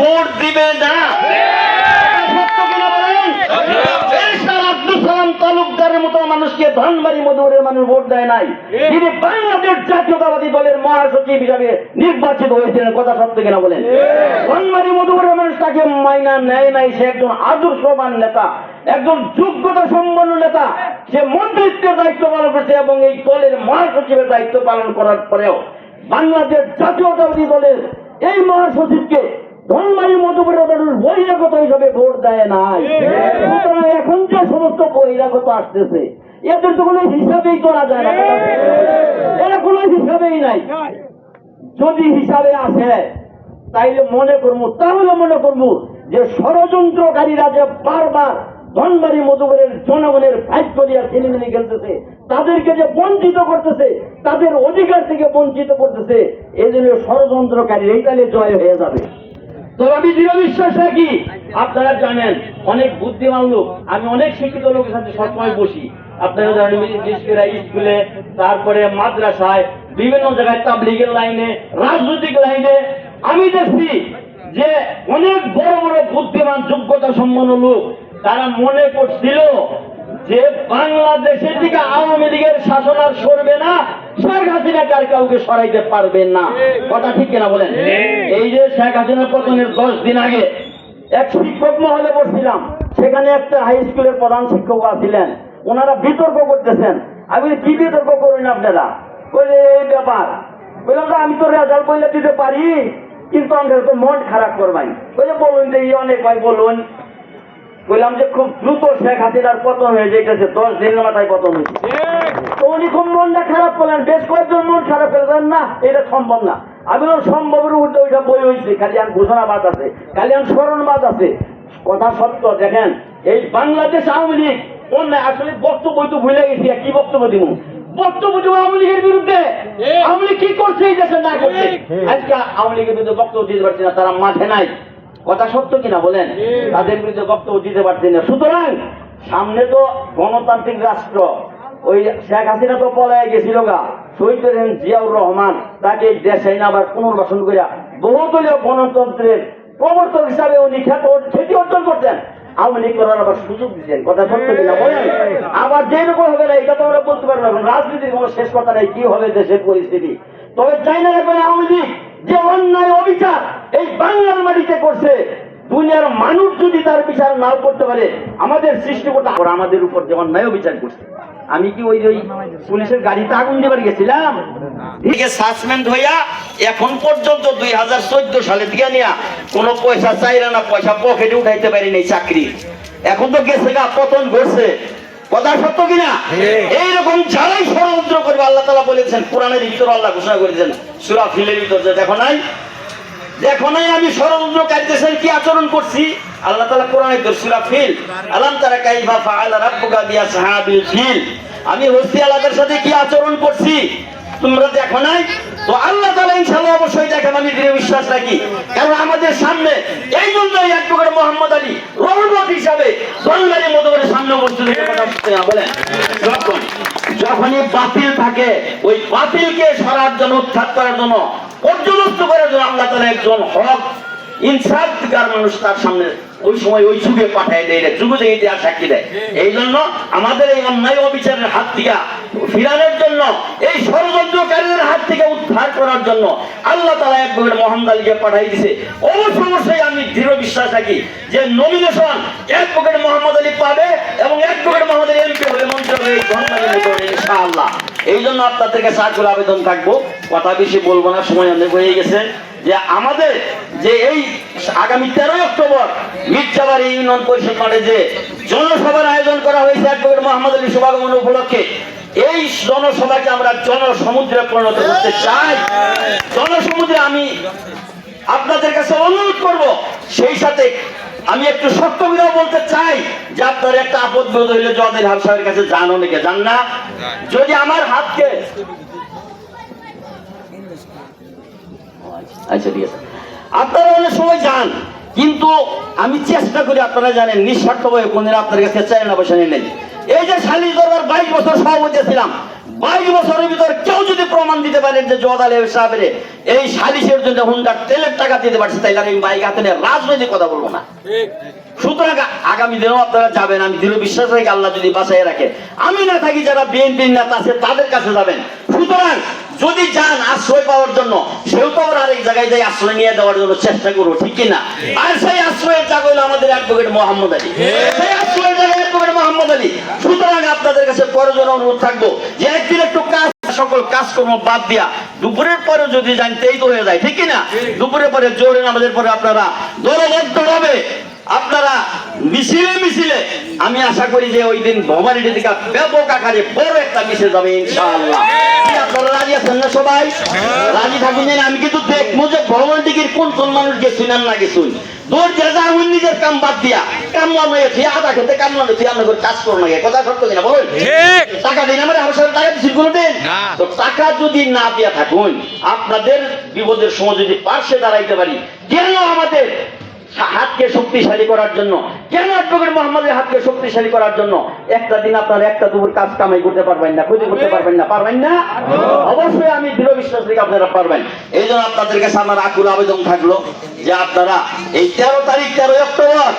Vote দিবে না। তালুকদারের মতো মানুষকে মানুষ ভোট দেয় নাই। বাংলাদেশ মহাসচিব নির্বাচিত কথা সত্য কিনা বলেন? মাইনা নেয় নাই, সে নেতা যোগ্যতা নেতা। সে দায়িত্ব পালন এবং এই দলের মহাসচিবের দায়িত্ব পালন করার পরেও বাংলাদেশ জাতীয়তাবাদী দলের এই মহাসচিবকে ধনবাড়ি মধুপুরের মানুষ বহিরাগত হিসাবে ভোট দেয় নাই। সুতরাং এখন যে সমস্ত বহিরাগত আসতেছে এদের তো কোনো হিসাবেই করা যায় না। এরা কোনো হিসাবেই নাই। যদি হিসাবে আসে তাইলে মনে করব তাহলে মনে করব যে ষড়যন্ত্রকারীরা যে বারবার ধনবাড়ি মধুপুরের জনগণের ফাইট করিয়া ছিনিমিনি খেলতেছে তাদেরকে যে বঞ্চিত করতেছে তাদের অধিকার থেকে বঞ্চিত করতেছে এই জন্য ষড়যন্ত্রকারী এই জয় হয়ে যাবে। তবে আমি দৃঢ় বিশ্বাস রাখি। আপনারা জানেন, অনেক বুদ্ধিমান লোক, আমি অনেক শিক্ষিত লোকের সাথে সবসময় বসি। আপনারা জানেন স্কুলে, তারপরে মাদ্রাসায়, বিভিন্ন জায়গায় তাবলিগের লাইনে, রাজনৈতিক লাইনে। আমি দেখছি যে অনেক বড় বড় বুদ্ধিমান যোগ্যতা সম্পন্ন লোক, তারা মনে করছিল যে বাংলাদেশের দিকে আওয়ামী লীগের শাসন আর সরবে না শেখ হাসিনা কার কাউকে সরাইতে পারবেন না। কথা ঠিক কিনা বলেন? এই যে শেখ হাসিনার পতনের দশ দিন আগে এক শিক্ষক মহলে বসছিলাম। সেখানে একটা হাই স্কুলের প্রধান শিক্ষক আছিলেন। ওনারা বিতর্ক করতেছেন। আমি কি বিতর্ক করুন আপনারা? বলে এই ব্যাপার। বললাম যে আমি তো রেজাল্ট বললে দিতে পারি কিন্তু আমাদের তো মন খারাপ করবাই বলে বলুন যে এই অনেক ভাই বলুন। বললাম যে খুব দ্রুত শেখ হাসিনার পতন হয়ে যেতেছে দশ দিনের মাথায় পতন হয়েছে তো উনি খুব মনটা খারাপ করলেন বেশ কয়েকজন মন খারাপ করলেন না এটা সম্ভব না। আমি বললাম সম্ভবের উঠে ওইটা বই হয়েছে খালি আর ঘোষণাবাদ আছে খালি আর স্মরণবাদ আছে। কথা সত্য দেখেন এই বাংলাদেশ আওয়ামী লীগ অন্যায় আসলে বক্তব্য তো ভুলে গেছি কি বক্তব্য দিব বক্তব্য দিব আওয়ামী লীগের বিরুদ্ধে? আওয়ামী লীগ কি করছে এই দেশে? না করছে। আজকে আওয়ামী লীগের বিরুদ্ধে বক্তব্য দিতে পারছি না তারা মাঠে নাই। কথা সত্য কিনা বলেন? তাদের বিরুদ্ধে বক্তব্য দিতে পারছি না। সুতরাং সামনে তো গণতান্ত্রিক রাষ্ট্র ওই শেখ হাসিনা তো পলায় গেছিল গা। শহীদ জিয়াউর রহমান। তাকে দেশে আবার পুনর্বাসন করিয়া বহুদলীয় গণতন্ত্রের প্রবর্তক হিসাবে উনি খ্যাত অর্জন করছেন। আওয়ামী লীগ করার আবার সুযোগ দিচ্ছেন কথা সত্য কিনা বলেন? আবার যেরকম হবে না, এটা তো আমরা বলতে পারব না। রাজনীতির কোনো শেষ কথা নেই, কি হবে দেশের পরিস্থিতি। তবে চাই না রাখবেন আওয়ামী লীগ যে অন্যায় অবিচার এই বাংলার মাটিতে করছে, দুনিয়ার মানুষ যদি তার বিচার নাও করতে পারে, আমাদের সৃষ্টিকর্তা ওরা আমাদের উপর যে অন্যায় বিচার করছে। আমি কি ওই ওই পুলিশের গাড়িতে আগুন দেবার গেছিলাম? সাসপেন্ড হইয়া এখন পর্যন্ত দুই হাজার চোদ্দ সালে থেকে নিয়া কোনো পয়সা চাইরা না পয়সা পকেটে উঠাইতে পারি নাই চাকরি। এখন তো গেছে গা পতন ঘটছে। কথা সত্য কিনা? এইরকম যারাই ষড়যন্ত্র করবে আল্লাহ তালা বলেছেন কোরআনের ভিতর আল্লাহ ঘোষণা করেছেন সুরা ফিলের ভিতর যে দেখো নাই দেখো নাই আমি ষড়যন্ত্রকারীদের কি আচরণ করছি? আল্লাহ তালা কোরআনে তো ফিল। আলাম তারা কাইফা ফাআলা রাব্বুকা বিয়া সাহাবিল ফিল। আমি হস্তি আল্লাহর সাথে কি আচরণ করছি? তোমরা দেখো নাই? তো আল্লাহ তালা ইনশাল্লাহ অবশ্যই দেখেন, আমি দৃঢ় বিশ্বাস রাখি। কারণ আমাদের সামনে এই জন্যই প্রকার মোহাম্মদ আলী রহমত হিসাবে বাংলার মতো করে সামনে উপস্থিত বলেন। যখন যখনই বাতিল থাকে, ওই বাতিলকে সরার জন্য উত্থান করার জন্য পর্যদস্ত করার জন্য আল্লাহ তালা একজন হক ইনসাফকার মানুষ তার সামনে ওই সময় ওই যুগে পাঠায় দেয় রে, যুগে থেকে ইতিহাস সাক্ষী দেয়। এই জন্য আমাদের এই অন্যায় অবিচারের হাত থেকে ফিরানোর জন্য এই ষড়যন্ত্রকারীদের হাত থেকে উদ্ধার করার জন্য আল্লাহ তালা এক বগের মোহাম্মদ আলীকে পাঠাই দিছে। অবশ্য অবশ্যই আমি দৃঢ় বিশ্বাস রাখি যে নমিনেশন এক বগের মোহাম্মদ আলী পাবে এবং এক বগের মোহাম্মদ আলী এমপি হবে মন্ত্রী হবে ইনশাআল্লাহ। এই জন্য আপনাদেরকে সাহায্য আবেদন থাকব। কথা বেশি বলব না, সময় অনেক হয়ে গেছে। যে আমাদের যে এই আগামী তেরোই অক্টোবর মির্জাবাড়ি ইউনিয়ন পরিষদ মাঠে যে জনসভার আয়োজন করা হয়েছে একবার মোহাম্মদ আলী শুভাগমন উপলক্ষে। এই জনসভাকে আমরা জনসমুদ্রে পরিণত করতে চাই। জনসমুদ্রে আমি আপনাদের কাছে অনুরোধ করব, সেই সাথে আমি একটু সত্য বিধাও বলতে চাই। যে আপনার একটা আপদ বোধ হইলে জদের হাব সাহেবের কাছে যান অনেকে যান না? যদি আমার হাতকে আচ্ছা ঠিক আছে। আপনারা অনেক সময় যান, কিন্তু আমি চেষ্টা করি আপনারা জানেন নিঃস্বার্থভাবে কোনদিন আপনার কাছে চাই না, পয়সা নেই। এই যে শালিশ দরবার বাইশ বছর সভাপতি ছিলাম, বাইশ বছরের ভিতর কেউ যদি প্রমাণ দিতে পারেন যে জোয়াদ আলী সাহেবের এই সালিশের জন্য হুন্ডার তেলের টাকা দিতে পারছে, তাইলে আমি বাইক হাতে নিয়ে রাজনৈতিক কথা বলব না। সুতরাং আগামী দিনেও আপনারা যাবেন, আমি দৃঢ় বিশ্বাস রাখি, আল্লাহ যদি রাখে। আমি না থাকি যারা নেতা আছে তাদের কাছে যাবেন। সুতরাং যদি যান আশ্রয় পাওয়ার জন্য, সেও তো জায়গায় যাই আশ্রয় নিয়ে দেওয়ার জন্য চেষ্টা করব ঠিক কিনা? আর সেই আশ্রয়ের আমাদের অ্যাডভোকেট মোহাম্মদ আলী। সেই আশ্রয়ের অ্যাডভোকেট মোহাম্মদ আলী। সুতরাং আপনাদের কাছে প্রয়োজন অনুরোধ থাকব যে একদিন একটু কাজ, সকল কাজকর্ম বাদ দিয়া দুপুরের পরে যদি জানতেই তো হয়ে যায়, ঠিক কিনা? দুপুরের পরে জোরে আমাদের পরে আপনারা হবে। আপনারা মিছিলে মিছিলে। আমি আশা করি যে ওই দিন ভবানীটি থেকে ব্যাপক আকারে বড় একটা মিছিল যাবে ইনশাআল্লাহ। আপনারা রাজি আছেন না সবাই? রাজি থাকুন আমি কিন্তু দেখব যে ভবানীটির কোন মানুষ না গেছুন তোর যে যা নিজের কাম বাদ দিয়া। কাম মানে তুই আধা খেতে কাম মানে তুই আমরা কাজ করো না কথা সত্য কিনা বলুন? টাকা দিন আমার আমার সাথে টাকা দিচ্ছি কোনোদিন? না। তো টাকা যদি না দিয়া থাকুন আপনাদের বিপদের সময় যদি পার্শ্বে দাঁড়াইতে পারি কেন আমাদের হাতকে শক্তিশালী করার জন্য কেন মোহাম্মদের হাতকে শক্তিশালী করার জন্য একটা দিন আপনার একটা দুপুর কাজ কামাই করতে পারবেন না, ক্ষতি করতে পারবেন না পারবেন না? অবশ্যই আমি দৃঢ় বিশ্বাস রেখে আপনারা পারবেন। এই জন্য আপনাদের কাছে আমার আকুল আবেদন থাকল যে আপনারা এই তেরো তারিখ, তেরোই অক্টোবর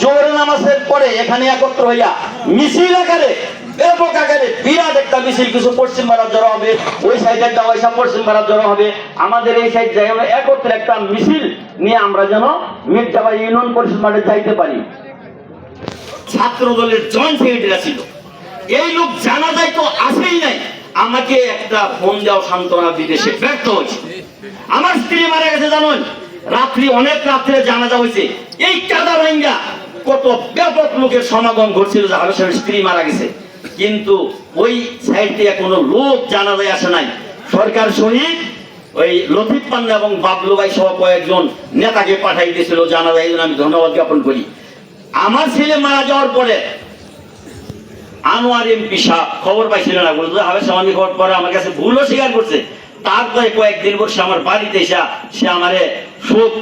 জোহরের নামাজের পরে এখানে একত্র হইয়া মিছিল আকারে ব্যাপক পশ্চিম ভারত হবে, ওই সাইডে একটা পশ্চিম ভারত হবে। আমাদের এই সাইড একত্রে একটা মিছিল নিয়ে আমরা যেন পারি। ছাত্র দলের এই লোক জানা যায় তো আসেই নাই। আমাকে একটা ফোন দেওয়া সান্ত্বনা দিতে। সে ব্যর্থ হয়েছে। আমার স্ত্রী মারা গেছে জানুন রাত্রি, অনেক রাত্রে জানাজা হয়েছে। এই কাদা ভাঙ্গা কত ব্যাপক লোকের সমাগম ঘটছিল স্ত্রী মারা গেছে। কিন্তু ওই সাইড থেকে কোনো লোক জানাজায় আসে নাই। সরকার শহীদ ওই লতিফ পান্না এবং বাবলু ভাই সহ কয়েকজন নেতাকে পাঠাই দিয়েছিল জানা যায় এই আমি ধন্যবাদ জ্ঞাপন করি। আমার ছেলে মারা যাওয়ার পরে আনোয়ার এমপি সাহ খবর পাইছিল না বলতো হবে সামান্য খবর পরে আমার কাছে ভুলও স্বীকার করছে। তারপরে কয়েকদিন বসে আমার বাড়িতে এসে সে আমারে সুখ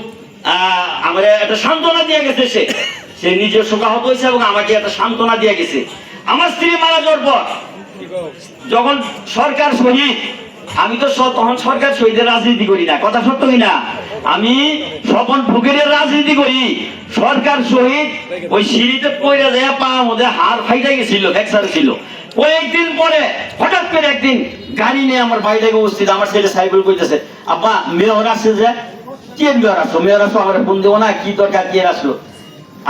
আমার একটা সান্ত্বনা দিয়ে গেছে সে। সে নিজে শোকাহত হয়েছে এবং আমাকে একটা সান্ত্বনা দিয়ে গেছে। আমার স্ত্রী মারা যাওয়ার পর যখন সরকার শহীদ, আমি তো তখন সরকার শহীদের রাজনীতি করি না, কথা সত্য কিনা আমি স্বপন ফকিরের রাজনীতি করি। সরকার শহীদ, ওই সিঁড়িতে পড়ে দেয়া পা মধ্যে হাড় ফাইটা গেছিল, ফ্র্যাকচার ছিল। কয়েকদিন পরে, হঠাৎ করে একদিন গাড়ি নিয়ে আমার বাইরে উপস্থিত, আমার ছেলে সাইকেল কইতেছে, আব্বা, মেয়র আসছে যে? কে মেয়র আসলো মেয়র আসলো আমার ফোন দেবো না, কি দরকার, কে আসলো?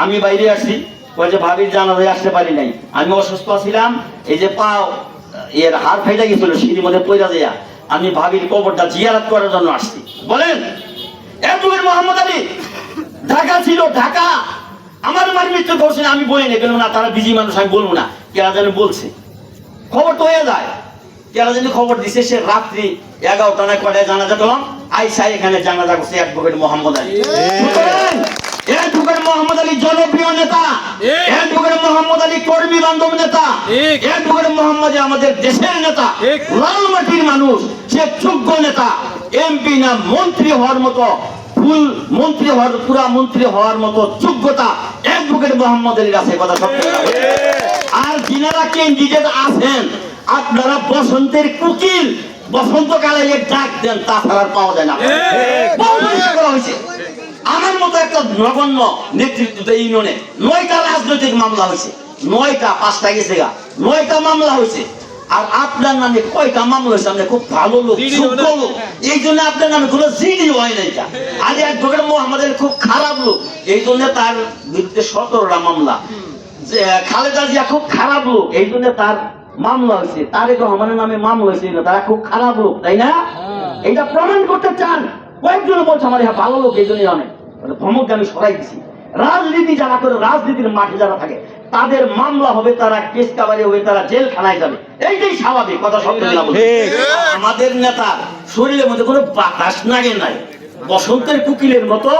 আমি বাইরে আসছি। ওই যে ভাবির জানাজায় আসতে পারি নাই। আমি অসুস্থ ছিলাম এই যে পা এর হাড় ফাইটা গেছিল সিঁড়ির মধ্যে পয়রা দেয়া আমি ভাবির কবরটা জিয়ারাত করার জন্য আসছি। বলেন এতগুলো মোহাম্মদ আলী ঢাকা ছিল ঢাকা। আমার মার মৃত্যু করছে আমি বলি না কেন না তারা বিজি মানুষ আমি বলব না। কেরা যেন বলছে। খবর তো হয়ে যায়। কেরা যেন খবর দিছে সে রাত্রি এগারোটা না কটায় জানাজা করলাম। আইসাই এখানে জানাজা করছে অ্যাডভোকেট মোহাম্মদ আলী। সুতরাং অ্যাডভোকেট মোহাম্মদ আলী জনপ্রিয় নেতা ঠিক। অ্যাডভোকেট মোহাম্মদ আলী কর্মী বান্ধব নেতা ঠিক। অ্যাডভোকেট মোহাম্মদ আমাদের দেশের নেতা। লাল মাটির মানুষ সে যোগ্য নেতা এমপি না মন্ত্রী হওয়ার মতো ফুল মন্ত্রী হওয়ার পুরা মন্ত্রী হওয়ার মতো যোগ্যতা অ্যাডভোকেট মোহাম্মদ আলীর আছে কথা বলে। আর যিনারা ক্যান্ডিডেট আছেন আপনারা বসন্তের কুকিল বসন্তকালে ডাক দেন তা ছাড়া আর পাওয়া যায় না করা হয়েছে আমার মতো একটা নগণ্য নেতৃত্ব ইউনিয়নে। নয়টা রাজনৈতিক মামলা হয়েছে। নয়টা পাঁচটা গেছে গা। নয়টা মামলা হয়েছে। আর আপনার নামে কয়টা মামলা হয়েছে? আপনি খুব ভালো লোক যোগ্য লোক। এই জন্য আপনার নামে কোনো জিডি হয় নাই তা। আর অ্যাডভোকেট মোহাম্মদের খুব খারাপ লোক। এই জন্য তার বিরুদ্ধে সতেরোটা মামলা। যে খালেদা জিয়া খুব খারাপ লোক। এই জন্য তার মামলা হয়েছে। তারেক রহমানের নামে মামলা হয়েছে। তারা খুব খারাপ লোক তাই না? এটা প্রমাণ করতে চান। কয়েকজন বলছে আমার ভালো লোক এই জন্যই অনেক। ভ্রমণকে আমি সরাই দিছি। রাজনীতি যারা করে রাজনীতির মাঠে যারা থাকে তাদের মামলা হবে তারা কেস কাবারি হবে তারা জেলখানায় যাবে। এইটাই স্বাভাবিক কথা সব আমাদের নেতা শরীরের মধ্যে কোনো বাতাস নাগে নাই। বসন্তের কুকিলের মতো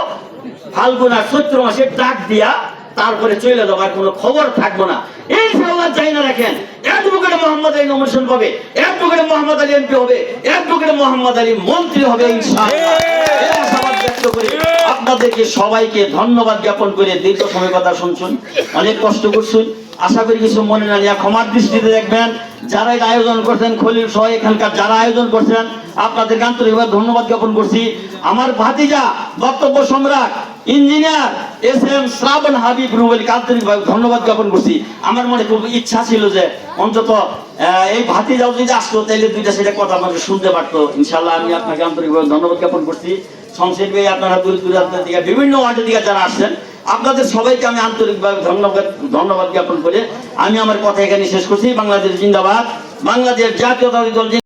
ফাল্গুন আর চৈত্র মাসে ডাক দিয়া তারপরে চলে যাবার কোনো খবর থাকব না। এই সাল্লাহ চাই না রাখেন। অ্যাডভোকেট মোহাম্মদ আলী নমিনেশন পাবে। অ্যাডভোকেট মোহাম্মদ আলী এমপি হবে। অ্যাডভোকেট মোহাম্মদ আলী মন্ত্রী হবে ইনশাআল্লাহ। ব্যক্ত করে আপনাদেরকে সবাইকে ধন্যবাদ জ্ঞাপন করে দীর্ঘ সময় কথা শুনছুন। অনেক কষ্ট করছুন। আশা করি কিছু মনে না নিয়ে ক্ষমার দৃষ্টিতে দেখবেন যারা এটা আয়োজন করছেন, খলিল সহ এখানকার যারা আয়োজন করছেন আপনাদেরকে আন্তরিকভাবে ধন্যবাদ জ্ঞাপন করছি। আমার ভাতিজা, বক্তব্য সম্রাট, engineer S M Srabon Habib রুবেলকে আন্তরিকভাবে ধন্যবাদ জ্ঞাপন করছি। আমার মনে খুব ইচ্ছা ছিল যে, অন্তত এই ভাতিজাও যদি আসতো তাহলে দুইটা সেটা কথা আমাকে শুনতে পারতো। ইনশাল্লাহ আমি আপনাকে আন্তরিকভাবে ধন্যবাদ জ্ঞাপন করছি। সংসদ ভাই আপনারা দূর দূরান্তের দিকে বিভিন্ন ওয়ার্ডের দিকে যারা আসছেন, আপনাদের সবাইকে আমি আন্তরিকভাবে ধন্যবাদ ধন্যবাদ জ্ঞাপন করে। আমি আমার কথা এখানে শেষ করছি। বাংলাদেশ জিন্দাবাদ। বাংলাদেশ জাতীয়তাবাদী দল।